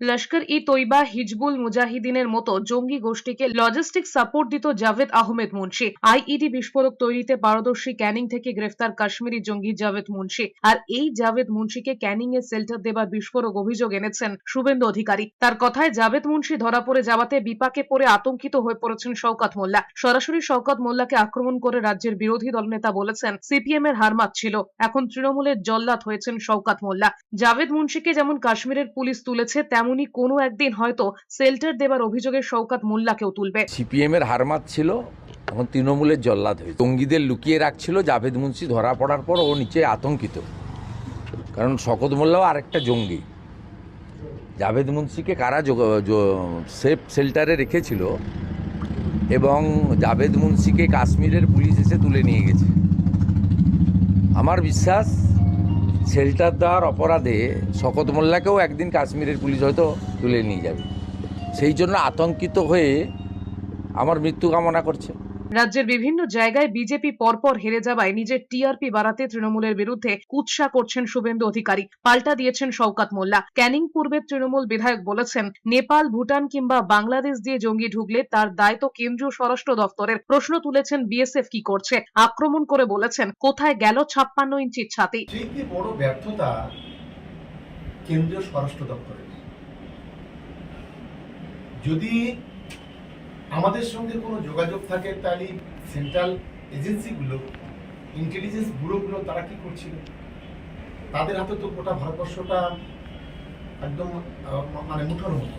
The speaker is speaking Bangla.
লস্কর ই তৈবা হিজবুল মুজাহিদিনের মতো জঙ্গি গোষ্ঠীকে লজিস্টিক সাপোর্ট দিত জাভেদ আহমেদ মুন্সি। আইইডি বিস্ফোরক তৈরিতে পারদর্শী ক্যানিং থেকে গ্রেফতার কাশ্মীরি জঙ্গি জাভেদ মুন্সি। আর এই জাভেদ মুন্সিকে ক্যানিং এ সেল্টার দেবার বিস্ফোরক অভিযোগ এনেছেন শুভেন্দু অধিকারী। তার কথায় জাভেদ মুন্সি ধরা পড়ে যাওয়াতে বিপাকে পড়ে আতঙ্কিত হয়ে পড়েছেন শওকাত মোল্লা। সরাসরি শওকাত মোল্লাকে আক্রমণ করে রাজ্যের বিরোধী দলনেতা বলেছেন, সিপিএম এর হারমাত ছিল। এখন তৃণমূলের জল্লাদ হয়েছেন শওকাত মোল্লা। জাভেদ মুন্সিকে যেমন কাশ্মীরের পুলিশ তুলেছে, তেমনি কোনো একদিন হয়তো সেল্টার দেবার অভিযোগে শওকাত মোল্লাকেও তুলবে। সিপিএম এর হারমাত ছিল, এখন তৃণমূলের জল্লাদ হয়েছে। জঙ্গিদের লুকিয়ে রাখছিল জাভেদ মুন্সি ধরা পড়ার পর, ও নিচে আতঙ্কিত। কারণ শকত মোল্লাও আরেকটা জঙ্গি। জাভেদ মুন্সিকে কারা সেফ শেল্টারে রেখেছিল, এবং জাভেদ মুন্সিকে কাশ্মীরের পুলিশ এসে তুলে নিয়ে গেছে। আমার বিশ্বাস শেল্টার দেওয়ার অপরাধে শকত মোল্লাকেও একদিন কাশ্মীরের পুলিশ হয়তো তুলে নিয়ে যাবে। সেই জন্য আতঙ্কিত হয়ে আমার মৃত্যু কামনা করছে। রাজ্যের বিভিন্ন জায়গায় বিজেপি পরপর হেরে যাওয়ায় নিজের টিআরপি বাড়াতে তৃণমূলের বিরুদ্ধে কুৎসা করছেন শুভেন্দু অধিকারী। পাল্টা দিয়েছেন শওকাত মোল্লা। ক্যানিং পূর্বের তৃণমূল বিধায়ক বলেছেন, নেপাল, ভুটান কিংবা বাংলাদেশ দিয়ে জঙ্গি ঢুকলে তার দায় তো কেন্দ্রীয় স্বরাষ্ট্র দফতরের প্রশ্ন তুলেছেন বিএসএফ কি করছে? আক্রমণ করে বলেছেন, কোথায় গেল ছাপ্পান্ন ইঞ্চির ছাতি? বড় ব্যর্থতা কেন্দ্রীয় স্বরাষ্ট্র দপ্তরের। যদি আমাদের সঙ্গে কোনো যোগাযোগ থাকে তাহলে সেন্ট্রাল এজেন্সিগুলো ইন্টেলিজেন্স ব্যুরোগুলো তারা কি করছিল? তাদের হাতে তো গোটা ভারতবর্ষটা একদম মানে মুঠোর মতো।